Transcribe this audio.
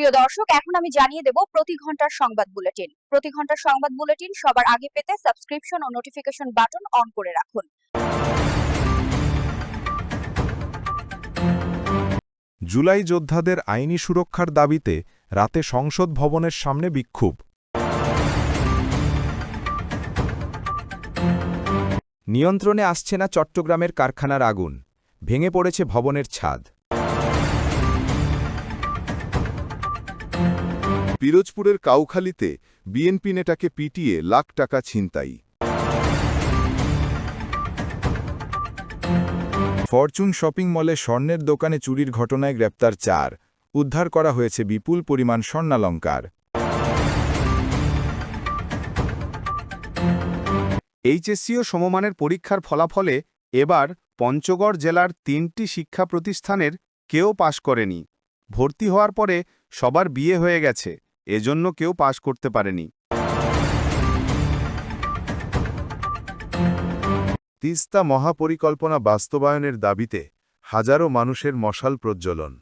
প্রিয় দর্শক, এখন আমি জানিয়ে দেব প্রতি ঘণ্টার সংবাদ বুলেটিন। প্রতি ঘণ্টার সংবাদ বুলেটিন সবার আগে পেতে সাবস্ক্রিপশন ও নোটিফিকেশন বাটন অন করে রাখুন। জুলাই যোদ্ধাদের আইনি সুরক্ষার দাবিতে রাতে সংসদ ভবনের সামনে বিক্ষোভ। নিয়ন্ত্রণে আসছে না চট্টগ্রামের কারখানার আগুন। ভেঙে পড়েছে ভবনের ছাদ। পিরোজপুরের কাউখালীতে বিএনপি নেটাকে পিটিয়ে লাখ টাকা ছিনতাই। ফরচুন শপিং মলে স্বর্ণের দোকানে চুরির ঘটনায় গ্রেপ্তার চার। উদ্ধার করা হয়েছে বিপুল পরিমাণ স্বর্ণালঙ্কার। এইচএসসিও সমমানের পরীক্ষার ফলাফলে এবার পঞ্চগড় জেলার তিনটি শিক্ষা প্রতিষ্ঠানের কেউ পাশ করেনি। ভর্তি হওয়ার পরে সবার বিয়ে হয়ে গেছে। এজন্য কেউ পাশ করতে পারেনি। তিস্তা মহাপরিকল্পনা বাস্তবায়নের দাবিতে হাজারো মানুষের মশাল প্রজ্বলন।